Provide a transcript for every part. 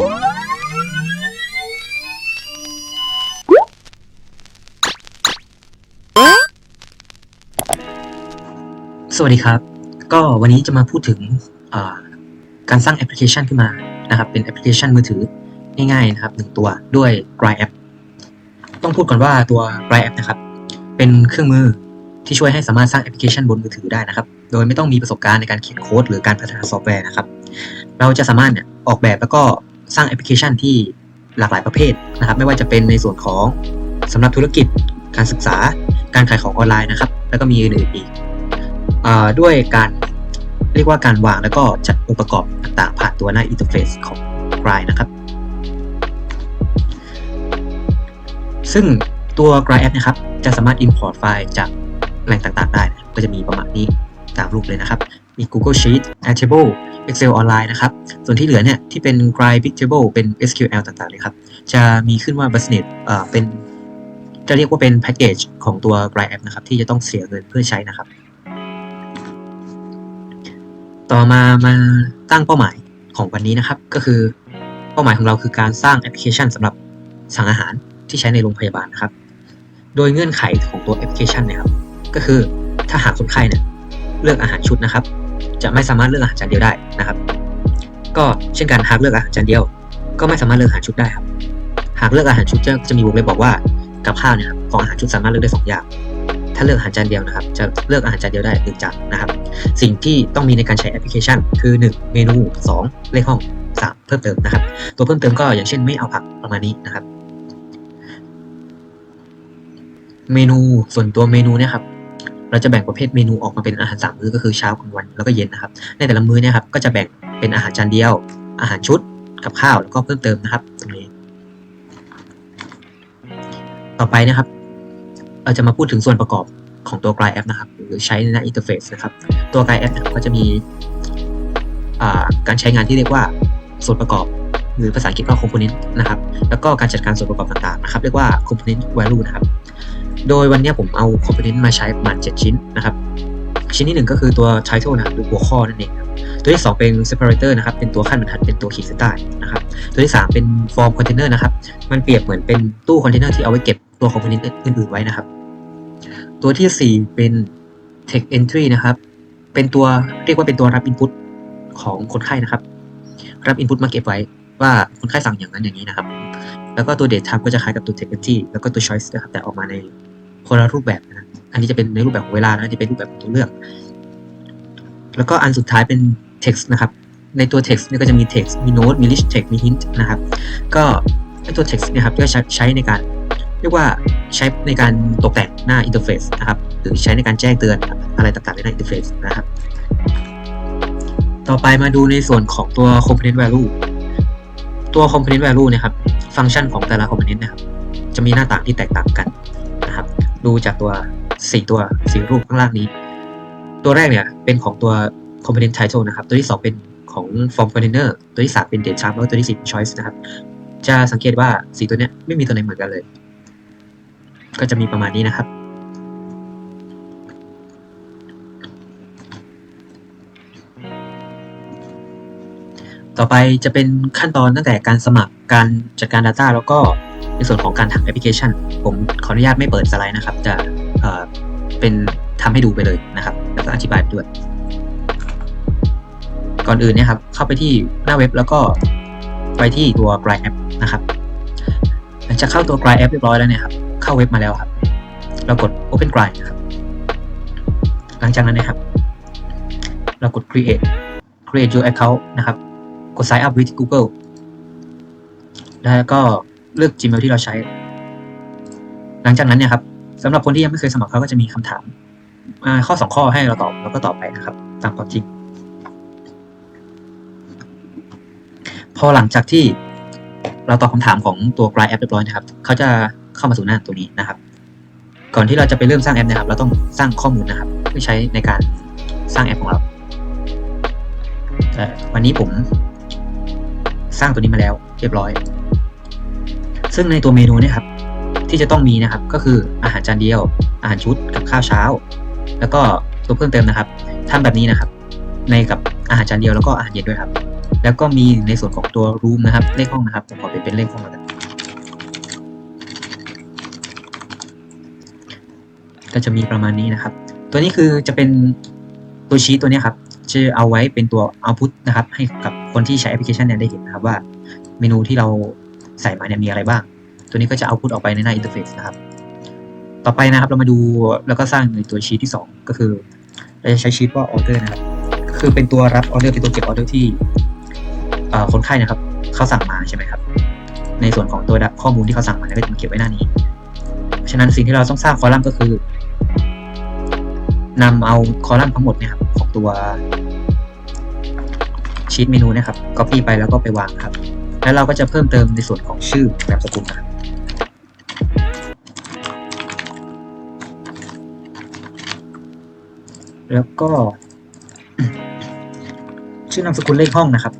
สวัสดีครับ ก็วันนี้จะมาพูดถึงการสร้างแอปพลิเคชันขึ้นมานะครับ เป็นแอปพลิเคชันมือถือง่ายๆนะครับหนึ่งตัวด้วย Gry App ต้องพูดก่อนว่าตัว Gry App นะครับ เป็นเครื่องมือที่ช่วยให้สามารถสร้างแอปพลิเคชันบนมือถือได้นะครับ โดยไม่ต้องมีประสบการณ์ในการเขียนโค้ดหรือการพัฒนาซอฟต์แวร์นะครับ เราจะสามารถเนี่ยออกแบบแล้วก็ สร้างแอปพลิเคชันที่หลากหลายประเภทนะครับ ไม่ว่าจะเป็นในส่วนของสำหรับธุรกิจ การศึกษา การขายของออนไลน์นะครับ แล้วก็มีอื่นๆอีกอด้วยการเรียกว่าการวางแล้วก็จัดองค์ประกอบต่างๆ ผ่านตัวหน้าอินเทอร์เฟซของ Gry นะครับ ซึ่งตัว Gry App นะครับ จะสามารถ Import ไฟล์จากแหล่งต่างๆ ได้ ก็จะมีประมาณนี้ตามรูปเลยนะครับ มี Google Sheet Airtable Excel Online นะครับ ส่วนที่เหลือเนี่ยที่เป็น Gry Pictable เป็น SQL ต่างๆเลยครับ จะมีขึ้นว่า Business เอ่อเป็นจะเรียกว่าเป็นแพ็กเกจของตัว Gry App นะครับ ที่จะต้องเสียเงินเพื่อใช้นะครับ ต่อมามาตั้งเป้าหมายของวันนี้นะครับ ก็คือเป้าหมายของเราคือการสร้างแอปพลิเคชันสำหรับสั่งอาหารที่ใช้ในโรงพยาบาลนะครับ โดยเงื่อนไขของตัวแอปพลิเคชันเนะครับ ก็คือถ้าหากคนไข้เนี่ยเลือกอาหารชุดนะครับ จะไม่สามารถเลือกอาหารจานเดียวได้นะครับ ก็เช่นกันหากเลือกอาหารจานเดียว ก็ไม่สามารถเลือกอาหารชุดได้ครับ หากเลือกอาหารชุดจะจะมีวงเล็บบอกว่ากับข้าวเนี่ยครับของอาหารชุดสามารถเลือกได้สองอย่าง ถ้าเลือกอาหารจานเดียวนะครับ จะเลือกอาหารจานเดียวได้หนึ่งจานนะครับ สิ่งที่ต้องมีในการใช้แอปพลิเคชัน คือ 1 เมนู 2 เลขห้อง 3 เพิ่มเติมนะครับ ตัวเพิ่มเติมก็อย่างเช่นไม่เอาผักประมาณนี้นะครับ เมนูส่วนตัวเมนูเนี่ยครับ เราจะแบ่งประเภทเมนูออกมาเป็นอาหารสามมื้อก็คือเช้ากลางวันแล้วก็เย็นนะครับ ในแต่ละมื้อเนี่ยครับก็จะแบ่งเป็นอาหารจานเดียว อาหารชุดกับข้าวแล้วก็เพิ่มเติมนะครับ ตรงนี้ ต่อไปนะครับ เราจะมาพูดถึงส่วนประกอบของตัว Gly App นะครับหรือใช้ในหน้าอินเทอร์เฟซนะครับ ตัว Gly App นะครับก็จะมีการใช้งานที่เรียกว่าส่วนประกอบ หรือภาษาอังกฤษว่า component นะครับ แล้วก็การจัดการส่วนประกอบต่างๆนะครับ เรียกว่า component value นะครับ โดยวันนี้ผมเอา component มาใช้ประมาณ 7 ชิ้นนะครับ ชิ้นที่ 1 ก็คือตัว title นะหรือหัวข้อนั่นเองตัวที่ 2 เป็น separator นะครับ เป็นตัวขั้นบรรทัด เป็นตัวขีดเส้นใต้นะครับ ตัวที่ 3 เป็น form container นะครับ มันเปรียบเหมือนเป็นตู้คอนเทนเนอร์ที่เอาไว้เก็บตัว component อื่นๆไว้นะครับ ตัวที่ 4 เป็น text entry นะครับ เป็นตัวเรียกว่าเป็นตัวรับ input ของคนไข้นะครับ รับ input มาเก็บไว้ว่าคนไข้สั่งอย่างนั้นอย่างนี้นะครับ แล้วก็ตัว date time ก็จะคล้ายกับตัว text entry แล้วก็ตัว choice นะครับ แต่ออกมาใน คนละรูปแบบนะอันนี้จะเป็นในรูปแบบของเวลานะจะเป็นรูปแบบของตัวเลือก แล้วก็อันสุดท้ายเป็น text นะครับ ในตัว text เนี่ยก็จะมี text มี note มี list text มี hint นะครับ ก็ไอตัว text เนะครับก็ใช้ใช้ในการเรียกว่าใช้ในการตกแต่งหน้าอินเทอร์เฟซนะครับหรือใช้ในการแจ้งเตือนอะไรต่างๆในหน้าอินเทอร์เฟซนะครับ ต่อไปมาดูในส่วนของตัว component value ตัว component value นะครับ ฟังก์ชันของแต่ละ component นะครับ จะมีหน้าต่างที่แตกต่างกัน ดูจากตัว 4 ตัวสี่รูปข้างล่างนี้ ตัวแรกเนี่ยเป็นของตัว component title นะครับ ตัวที่ 2 เป็นของ form container ตัวที่ 3 เป็น date sharp แล้วตัวที่ 4 เป็น choice นะครับ จะสังเกตว่าสีตัวเนี้ยไม่มีตัวไหนเหมือนกันเลย ก็จะมีประมาณนี้นะครับ ต่อไปจะเป็นขั้นตอนตั้งแต่การสมัครการจัดการ Data แล้วก็ในส่วนของการทำแอปพลิเคชัน ผมขออนุญาตไม่เปิดสไลด์นะครับ จะเเป็นทำให้ดูไปเลยนะครับแล้วก็อธิบายด้วย ก่อนอื่นเนี่ยครับเข้าไปที่หน้าเว็บแล้วก็ไปที่ตัว Gry App นะครับหลังจากเข้าตัว Gry App เรียบร้อยแล้วเนี่ยครับเข้าเว็บมาแล้วครับ เรากด Open Gry นะครับหลังจากนั้นนะครับ เรากด Create Create your account นะครับ กด Sign up with Google แล้วก็เลือก Gmail ที่เราใช้ หลังจากนั้นเนี่ยครับสำหรับคนที่ยังไม่เคยสมัครเขาก็จะมีคำถามอ่าข้อสองข้อให้เราตอบแล้วก็ตอบไปนะครับ ตามความจริง พอหลังจากที่เราตอบคำถามของตัว Gry App เรียบร้อยนะครับเขาจะเข้ามาสู่หน้าตัวนี้นะครับ ก่อนที่เราจะไปเริ่มสร้างแอปนะครับ เราต้องสร้างข้อมูลนะครับเพื่อใช้ในการสร้างแอปของเราแต่วันนี้ผม สร้างตัวนี้มาแล้วเรียบร้อย ซึ่งในตัวเมนูเนี่ยครับที่จะต้องมีนะครับก็คืออาหารจานเดียว อาหารชุดกับข้าวเช้า แล้วก็ตัวเพิ่มเติมนะครับทำแบบนี้นะครับ ในกับอาหารจานเดียวแล้วก็อาหารเย็นด้วยครับ แล้วก็มีในส่วนของตัว room นะครับเลขห้องนะครับผมขอเปลี่ยนเป็นเลขห้องแล้วกันก็จะมีประมาณนี้นะครับ ตัวนี้คือจะเป็นตัวชีตตัวนี้ครับจะเอาไว้เป็นตัว output นะครับให้กับ คนที่ใช้แอปพลิเคชันเนี่ยได้เห็นนะครับว่าเมนูที่เราใส่มาเนี่ยมีอะไรบ้าง ตัวนี้ก็จะ output ออกไปในหน้า interface นะครับ ต่อไปนะครับเรามาดูแล้วก็สร้างในตัวชีตที่ 2 ก็คือ เราจะใช้ชีตว่า order นะครับคือเป็นตัวรับออเดอร์เป็นตัวเก็บออเดอร์ที่คนไข้นะครับเขาสั่งมาใช่ไหมครับ ในส่วนของตัวข้อมูลที่เขาสั่งมาเนี่ยก็จะมาเก็บไว้หน้านี้ ฉะนั้นสิ่งที่เราต้องสร้างคอลัมน์ก็คือนำเอาคอลัมน์ทั้งหมดเนี่ยครับของตัว ชีตเมนูนะครับ copy ไปแล้วก็ไปวางครับ แล้วเราก็จะเพิ่มเติมในส่วนของชื่อนามสกุลนะครับแล้วก็ ชื่อนามสกุลเลขห้องนะครับ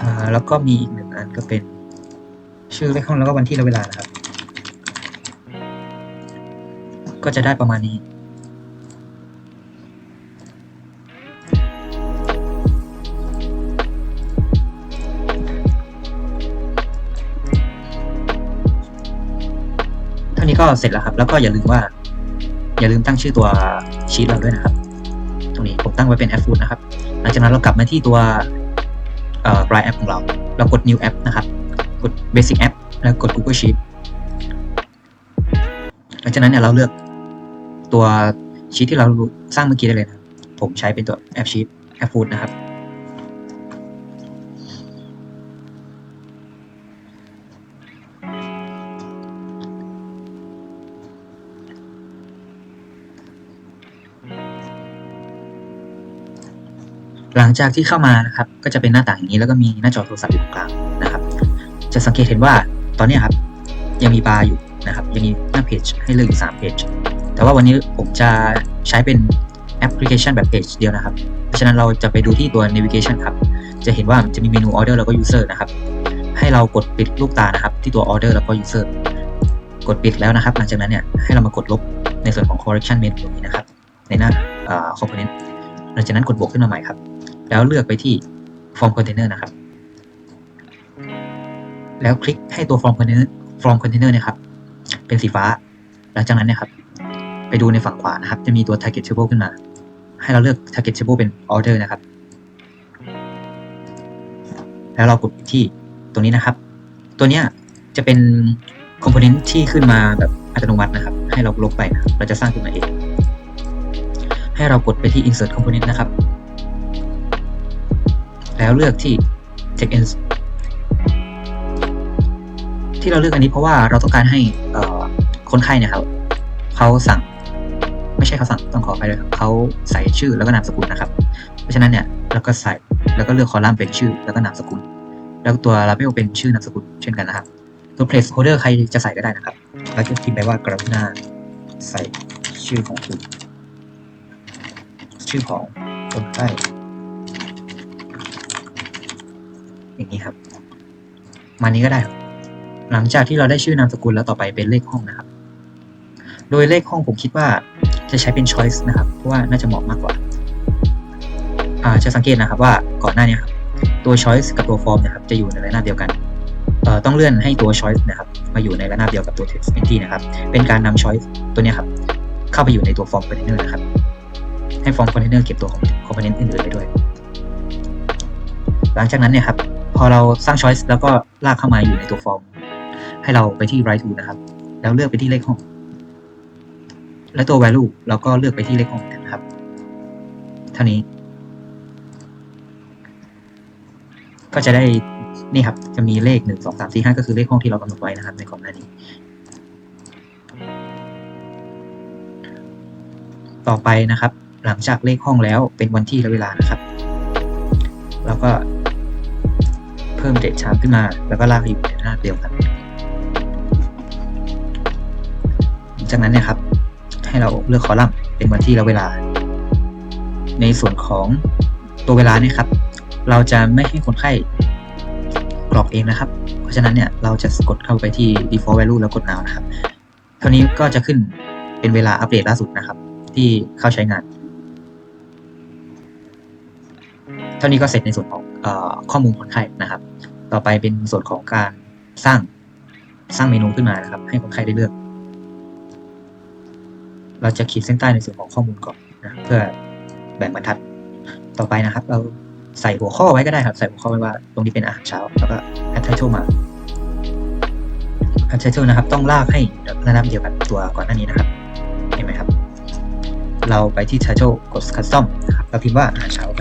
อ่าแล้วก็มีอีกหนึ่งอันก็เป็น ชื่อเลขห้องแล้วก็วันที่และเวลานะครับ ก็จะได้ประมาณนี้ นี้ก็เสร็จแล้วครับ แล้วก็อย่าลืมว่า อย่าลืมตั้งชื่อตัวชีตเราด้วยนะครับ ตรงนี้ผมตั้งไว้เป็น app food นะครับ หลังจากนั้นเรากลับมาที่ตัวเอ่อ Bright App ของเรา เรากด new app นะครับ กด basic app แล้วกด Google Sheet หลังจากนั้นเนี่ยเราเลือกตัวชีตที่เราสร้างเมื่อกี้ได้เลยนะผมใช้เป็นตัว app sheet app food นะครับ หลังจากที่เข้ามานะครับ ก็จะเป็นหน้าต่างอย่างนี้แล้วก็มีหน้าจอโทรศัพท์อยู่ตรงกลางนะครับ จะสังเกตเห็นว่าตอนนี้ครับยังมีบาร์อยู่นะครับ ยังมีหน้าเพจให้เลือกอยู่3เพจแต่ว่าวันนี้ผมจะใช้เป็นแอปพลิเคชันแบบเพจเดียวนะครับ เพราะฉะนั้นเราจะไปดูที่ตัว navigation ครับ จะเห็นว่าจะมีเมนู order แล้วก็ user นะครับ ให้เรากดปิดลูกตานะครับ ที่ตัว order แล้วก็ user กดปิดแล้วนะครับ หลังจากนั้นเนี่ยให้เรามากดลบในส่วนของ correction menu ตรงนี้นะครับ ในหน้าเอ่อ component หลังจากนั้นกดบวกขึ้นมาใหม่ครับ แล้วเลือกไปที่ form container นะครับ แล้วคลิกให้ตัว form container form container นี่ยครับ เป็นสีฟ้า หลังจากนั้นนี่ยครับ ไปดูในฝั่งขวานะครับ จะมีตัว target table ขึ้นมา ให้เราเลือก target table เป็น order นะครับ แล้วเรากดที่ตรงนี้นะครับ ตัวเนี้ยจะเป็น component ที่ขึ้นมาแบบอัตโนมัตินะครับ ให้เราลบไปนะเราจะสร้างขึ้นมาเอง ให้เรากดไปที่ insert component นะครับ แล้วเลือกที่ check in ที่เราเลือกอันนี้เพราะว่าเราต้องการให้คนไข้เนี่ยครับเขาสั่ง ไม่ใช่เขาสั่งต้องขอไปด้วยเขาใส่ชื่อแล้วก็นามสกุลนะครับ เพราะฉะนั้นเนี่ยเราก็ใส่แล้วก็เลือกคอลัมน์เป็นชื่อแล้วก็นามสกุล แล้วตัว label เป็นชื่อนามสกุลเช่นกันนะครับตัว placeholder ใครจะใส่ก็ได้นะครับเราจะพิมพ์ไปว่ากรุณาใส่ชื่อของคุณชื่อของคนไข้ อย่างนี้ครับ มานี้ก็ได้ หลังจากที่เราได้ชื่อนามสกุลแล้วต่อไปเป็นเลขห้องนะครับ โดยเลขห้องผมคิดว่าจะใช้เป็น choice นะครับ เพราะว่าน่าจะเหมาะมากกว่าจะสังเกตนะครับว่าก่อนหน้านี้ครับตัว choice กับตัว form นะครับจะอยู่ในระนาบเดียวกันต้องเลื่อนให้ตัว choice นะครับมาอยู่ในระนาบเดียวกับตัว text entity นะครับ เป็นการนำ choice ตัวนี้ครับเข้าไปอยู่ในตัว form container นะครับ ให้ form container เก็บตัว component อื่นๆไปด้วย หลังจากนั้นเนี่ยครับ พอเราสร้าง choice แล้วก็ลากเข้ามาอยู่ในตัว form ให้เราไปที่ write to นะครับ แล้วเลือกไปที่เลขห้อง และตัว value เราก็เลือกไปที่เลขห้องนะครับ เท่านี้ ก็จะได้นี่ครับ จะมีเลขหนึ่งสองสามสี่ห้าก็คือเลขห้องที่เรากำหนดไว้นะครับ ในก่อนหน้านี้ ต่อไปนะครับ หลังจากเลขห้องแล้วเป็นวันที่และเวลานะครับเราก็ เพิ่มเดทชาร์ขึ้นมา แล้วก็ลากอยู่ในหน้าเดียวกันจากนั้นนี่ยครับ ให้เราเลือกคอลัมน์เป็นวันที่และเวลา ในส่วนของตัวเวลาเนี่ยครับ เราจะไม่ให้คนไข้กรอกเองนะครับ เพราะฉะนั้นเนี่ยเราจะกดเข้าไปที่ default value แล้วกด now นะครับ เท่านี้ก็จะขึ้นเป็นเวลาอัปเดตล่าสุดนะครับ ที่เข้าใช้งาน เท่านี้ก็เสร็จในส่วนของ ข้อมูลคนไข้นะครับ ต่อไปเป็นส่วนของการสร้างสร้างเมนูขึ้นมานะครับ ให้คนไข้ได้เลือก เราจะขีดเส้นใต้ในส่วนของข้อมูลก่อนนะเพื่อแบ่งบรรทัดต่อไปนะครับ เราใส่หัวข้อไว้ก็ได้ครับ ใส่หัวข้อไว้ว่าตรงนี้เป็นอาหารเช้า แล้วก็แอดไทเทลมาแอดไทเทลนะครับ ต้องลากให้ระดับเดียวกับตัวก่อนหน้านี้นะครับ เห็นไหมครับ เราไปที่ title กด custom นะครับเราพิมพ์ว่าอาหารเช้าไป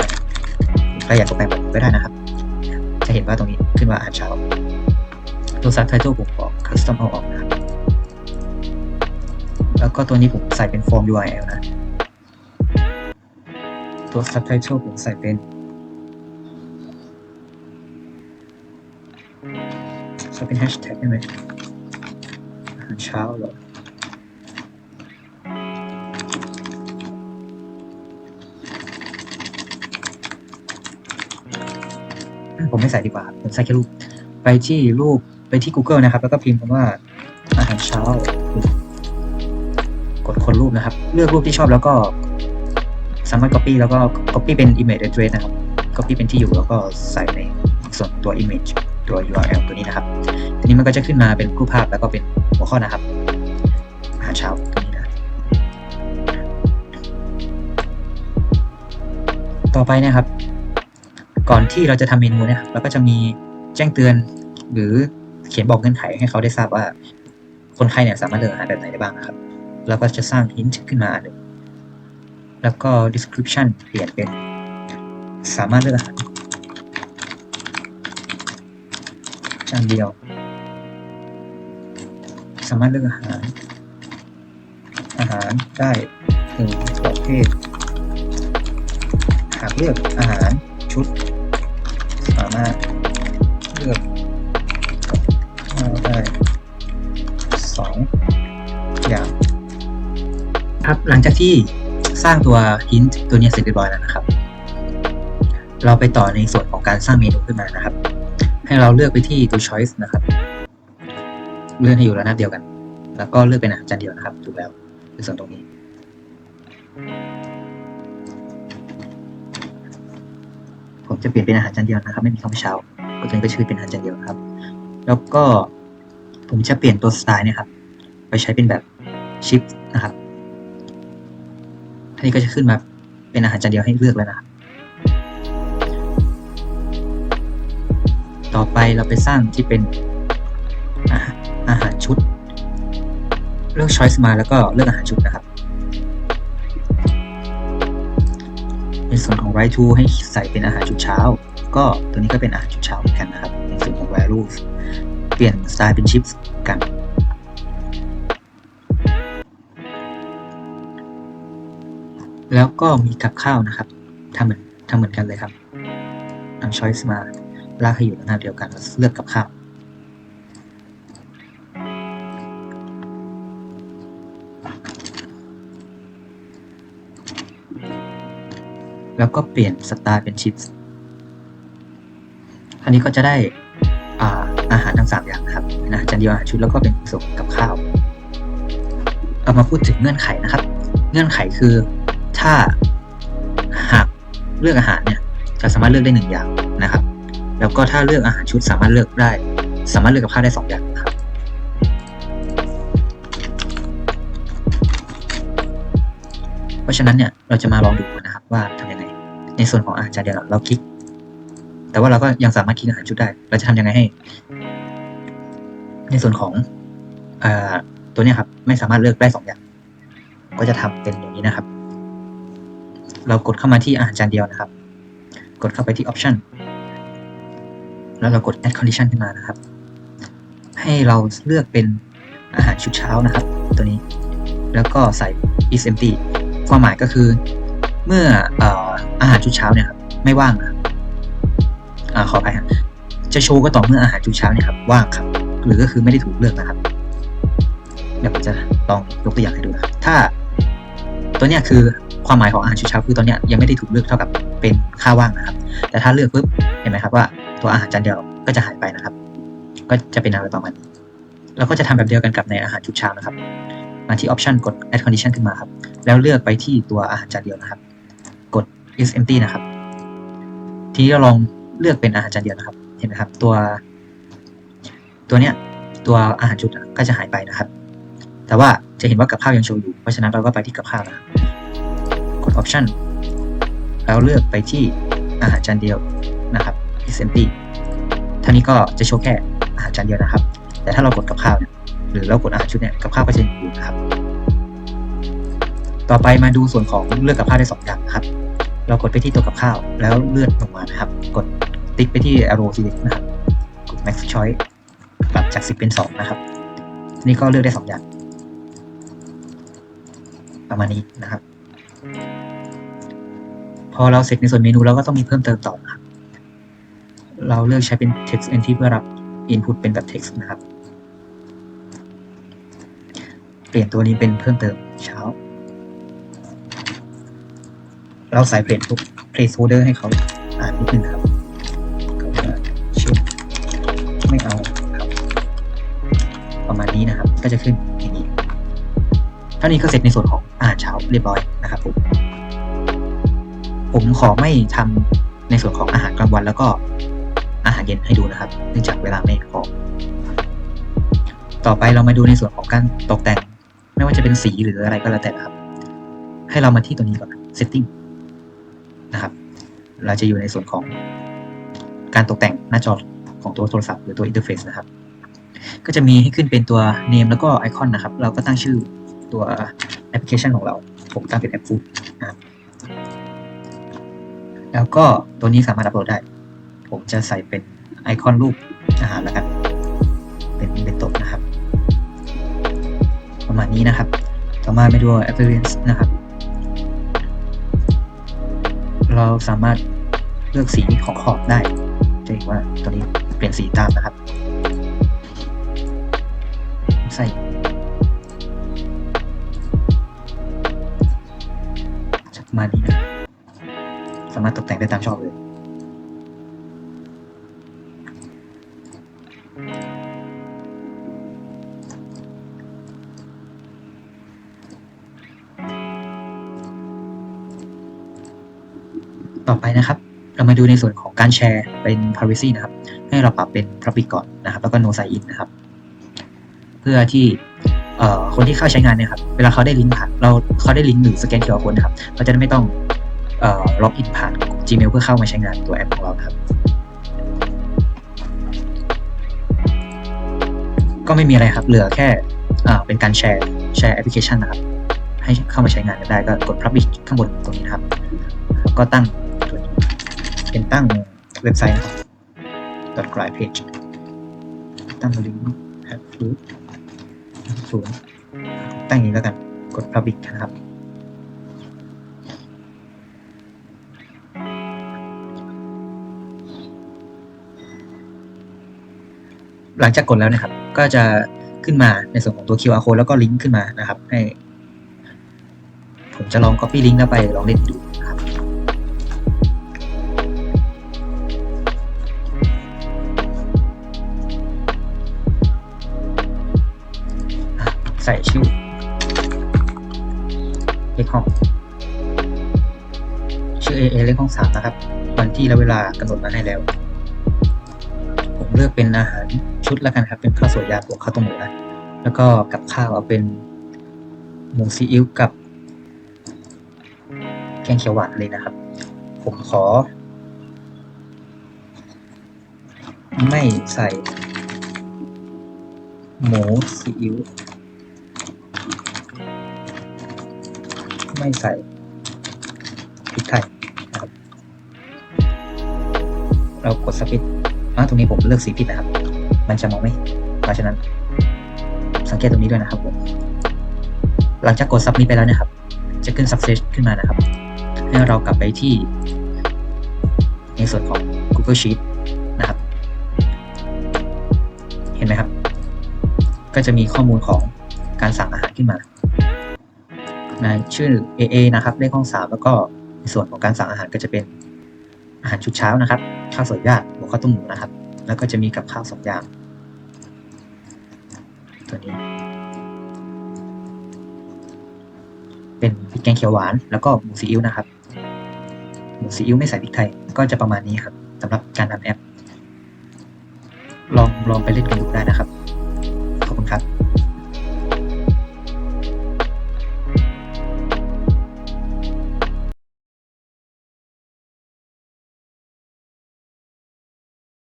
เราอยากตกแต่งแบบก็ได้นะครับ จะเห็นว่าตรงนี้ขึ้นว่าอาหารเช้าตัว subtitle ผมขอก custom เอาออกนะครับ แล้วก็ตัวนี้ผมใส่เป็น form URL นะ ตัว subtitle ผมใส่เป็นใส่เป็น hashtag ได้ไหมอาหารเช้าเหรอ ผมไม่ใส่ดีกว่าผมใส่แค่รูป ไปที่รูปไปที่ Google นะครับ แล้วก็พิมพ์คำว่าอาหารเช้า กดคนรูปนะครับ เลือกรูปที่ชอบแล้วก็ สามารถ copy แล้วก็ copy เป็น image address นะครับ copy เป็นที่อยู่แล้วก็ใส่ในส่วนตัว image ตัว URL ตัวนี้นะครับ ทีนี้มันก็จะขึ้นมาเป็นรูปภาพแล้วก็เป็นหัวข้อนะครับ อาหารเช้าตัวนี้นะ ต่อไปนะครับ ก่อนที่เราจะทำเมนูเนี่ยเราก็จะมีแจ้งเตือน หรือเขียนบอกเงื่อนไขให้เขาได้ทราบว่า คนไข้เนี่ยสามารถเลือกอาหารแบบไหนได้บ้างนะครับแล้วก็จะสร้าง hint ขึ้นมาหนึ่งแล้วก็ description เปลี่ยนเป็น สามารถเลือกอาหารจานเดียว สามารถเลือกอาหาร อาหารได้หนึ่งประเภทหากเลือกอาหารชุดามารถเลือกกับข้าได้สองอย่างครับหลังจากที่สร้างตัว hint ตัวนี้เสร็จเรียบร้อยแล้วนะครับ เราไปต่อในส่วนของการสร้างเมนูขึ้นมานะครับ ให้เราเลือกไปที่ตัว choice นะครับ เลื่อนให้อยู่ระนาบเดียวกัน แล้วก็เลือกเป็นอาหารจานเดียวนะครับ ถูกแล้วในส่วนตรงนี้ ผมจะเปลี่ยนเป็นอาหารจานเดียวนะครับ ไม่มีคำว่าเช้าก็ตัวนี้ก็ชื่อเป็นอาหารจานเดียวครับ แล้วก็ผมจะเปลี่ยนตัวสไตล์เนี่ยครับไปใช้เป็นแบบชิปนะครับทีนี้ก็จะขึ้นมาเป็นอาหารจานเดียวให้เลือกแล้วนะครับต่อไปเราไปสร้างที่เป็นอาหารอาหารชุด เลือก choice มาแล้วก็เลือกอาหารชุดนะครับ ส่วนของ right to ให้ใส่เป็นอาหารชุดเช้า ก็ตัวนี้ก็เป็นอาหารชุดเช้าเหมือนกันนะครับ ในส่วนของ values เปลี่ยนสไตล์เป็น chips กันแล้วก็มีกับข้าวนะครับทำเหมือนทำเหมือนกันเลยครับนำ choice มาลากให้อยู่ในหน้าเดียวกันแล้วเลือกกับข้าว แล้วก็เปลี่ยนสไตล์เป็นชิปส์อันนี้ก็จะได้อาอาหารทั้งสามอย่างนะครับนอาหารจานเดียวอาหารชุดแล้วก็เป็นส่วนกับข้าว เอามาพูดถึงเงื่อนไขนะครับ เงื่อนไขคือถ้าหากเลือกอาหารเนี่ยจะสามารถเลือกได้หนึ่งอย่างนะครับ แล้วก็ถ้าเลือกอาหารชุดสามารถเลือกได้ สามารถเลือกกับข้าวได้สองอย่างครับเพราะฉะนั้นเนี่ยเราจะมาลองดูกันนะครับว่าทำยังไง ในส่วนของอาหารจานเดียวเราคลิก แต่ว่าเราก็ยังสามารถคลิกอาหารชุดได้ เราจะทำยังไงให้ ในส่วนของอตัวนี้ครับ ไม่สามารถเลือกได้สองอย่าง ก็จะทำเป็นอย่างนี้นะครับ เรากดเข้ามาที่อาหารจานเดียวนะครับ กดเข้าไปที่ option แล้วเรากด add condition ขึ้นมานะครับ ให้เราเลือกเป็นอาหารชุดเช้านะครับ ตัวนี้ แล้วก็ใส่ is empty ความหมายก็คือเมื่ออ่ อาหารชุดเช้าเนี่ยครับไม่ว่างครับอขออภัยครับจะโชว์ก็ต่อเมื่ออาหารชุดเช้าเนี่ยครับว่างครับ หรือก็คือไม่ได้ถูกเลือกนะครับเดี๋ยวผมจะลองยกตัวอย่างให้ดูนะครับถ้าตัวเนี้ยคือความหมายของอาหารชุดเช้าคือตอนเนี้ยยังไม่ได้ถูกเลือกเท่ากับเป็นค่าว่างนะครับ แต่ถ้าเลือกปุ๊บเห็นไหมครับว่าตัวอาหารจานเดียวก็จะหายไปนะครับ ก็จะเป็นอะไรประมาณนี้เราก็จะทำแบบเดียวกันกับในอาหารชุดเช้านะครับ มาที่ option กด add condition ขึ้นมาครับ แล้วเลือกไปที่ตัวอาหารจานเดียวนะครับ is empty นะครับ ทีนี้เราลองเลือกเป็นอาหารจานเดียวนะครับ เห็นไหมครับ ตัว ตัวเนี้ย ตัวอาหารชุดก็จะหายไปนะครับ แต่ว่าจะเห็นว่ากับข้าวยังโชว์อยู่ เพราะฉะนั้นเราก็ไปที่กับข้าวนะครับกด option แล้วเลือกไปที่อาหารจานเดียวนะครับ is empty เท่านี้ก็จะโชว์แค่อาหารจานเดียวนะครับ แต่ถ้าเรากดกับข้าว หรือเรากดอาหารชุดเนี่ยกับข้าวก็จะอยู่นะครับ ต่อไปมาดูส่วนของเลือกกับข้าวได้สองอย่างนะครับ เรากดไปที่ตัวกับข้าว แล้วเลื่อนลงมานะครับ กดติ๊กไปที่ arrow select นะครับ กด max choice ปรับจาก 10 เป็น 2 นะครับ นี่ก็เลือกได้ 2 อย่าง ประมาณนี้นะครับ พอเราเสร็จในส่วนเมนูเราก็ต้องมีเพิ่มเติมต่อนะครับ เราเลือกใช้เป็น text entry เพื่อรับ input เป็นแบบ text นะครับ เปลี่ยนตัวนี้เป็นเพิ่มเติมเช้า เราใส่เพลททุก placeholder ให้เขาอ่านนิดนึงครับก็จะเช่นไม่เอาครับประมาณนี้นะครับ ก็จะขึ้นอย่นี้เท่านี้ก็เสร็จในส่วนของอาหารเช้าเรียบร้อยนะครับผมผมขอไม่ทำในส่วนของอาหารกลางวันแล้วก็อาหารเย็นให้ดูนะครับ เนื่องจากเวลาไม่พอต่อไปเรามาดูในส่วนของการตกแต่ง ไม่ว่าจะเป็นสีหรืออะไรก็แล้วแต่ครับ ให้เรามาที่ตัวนี้ก่อน setting เราจะอยู่ในส่วนของการตกแต่งหน้าจอของตัวโทรศัพท์หรือตัวอินเทอร์เฟซนะครับ ก็จะมีให้ขึ้นเป็นตัว name แล้วก็ไอคอนนะครับ เราก็ตั้งชื่อตัวแอปพลิเคชันของเรา ผมตั้งเป็นแอปฟูดนะครับแล้วก็ตัวนี้สามารถอัปโหลดได้ ผมจะใส่เป็นไอคอนรูปอาหารแล้วกัน เป็นเป็นตกนะครับ ประมาณนี้นะครับ ต่อมาไปดู appearance นะครับ เราสามารถเลือกสีของขอบได้จะเห็นว่าตัวนี้เปลี่ยนสีตามนะครับ ใส่จะประมาดีนะสามารถตกแต่งได้ตามชอบเลย มาดูในส่วนของการแชร์เป็น privacy นะครับ ให้เราปรับเป็น public ก่อนนะครับ แล้วก็ no sign in นะครับ เพื่อที่เอ่อคนที่เข้าใช้งานเนี่ยครับ เวลาเขาได้ลิงก์ผ่านเราเขาได้ลิงก์หรือสแกน QR code นะครับเขาจะไม่ต้องเอ่อล็อกอินผ่าน Gmail เพื่อเข้ามาใช้งานตัวแอปของเราครับ ก็ไม่มีอะไรครับ เหลือแค่เป็นการแชร์แชร์แอปพลิเคชันนะครับ ให้เข้ามาใช้งานกันได้ก็กด public ข้างบนตรงนี้นะครับ ก็ตั้ง เป็นตั้งเว็บไซต์นะครับ dot grid page ตั้งลิงก์แอดฟูดศูนย์ตั้งอย่างนี้แล้วกัน กด public นะครับ หลังจากกดแล้วนะครับ ก็จะขึ้นมาในส่วนของตัว QR code แล้วก็ลิงก์ขึ้นมานะครับ ให้ ผมจะลอง copy ลิงก์แล้วไปลองเล่นดู ใส่ชื่อเลขห้อง ชื่อ AA เลขห้องสามนะครับ วันที่และเวลากำหนดมาให้แล้ว ผมเลือกเป็นอาหารชุดแล้วกันครับ เป็นข้าวสวยยาบวกข้าวต้มหมูนะ แล้วก็กับข้าวเอาเป็นหมูซีอิ๊วกับ แกงเขียวหวานเลยนะครับ ผมขอ ไม่ใส่หมูซีอิ๊ว ไม่ใส่พริกไทยนะครับ เรากดสปิดอ่าตรงนี้ผมเลือกสีผิดนะครับ มันจะมองไม่เห็นเพราะฉะนั้น สังเกตตรงนี้ด้วยนะครับผม หลังจากกด submit ไปแล้วนะครับ จะขึ้น success ขึ้นมานะครับ ให้เรากลับไปที่ ในส่วนของ Google Sheet นะครับ เห็นไหมครับ ก็จะมีข้อมูลของการสั่งอาหารขึ้นมา ในชื่อ AA นะครับเลขห้องสามแล้วก็ในส่วนของการสั่งอาหารก็จะเป็นอาหารชุดเช้านะครับ ข้าวสวยญาติบวกข้าวต้มหมูนะครับ แล้วก็จะมีกับข้าวสองอย่างตัวนี้ เป็นพริกแกงเขียวหวาน แล้วก็หมูซีอิ๊วนะครับหมูซีอิ๊วไม่ใส่พริกไทย ก็จะประมาณนี้ครับสำหรับการนำแอป ลองลองไปเล่นกันดูได้นะครับ ขอบคุณครับ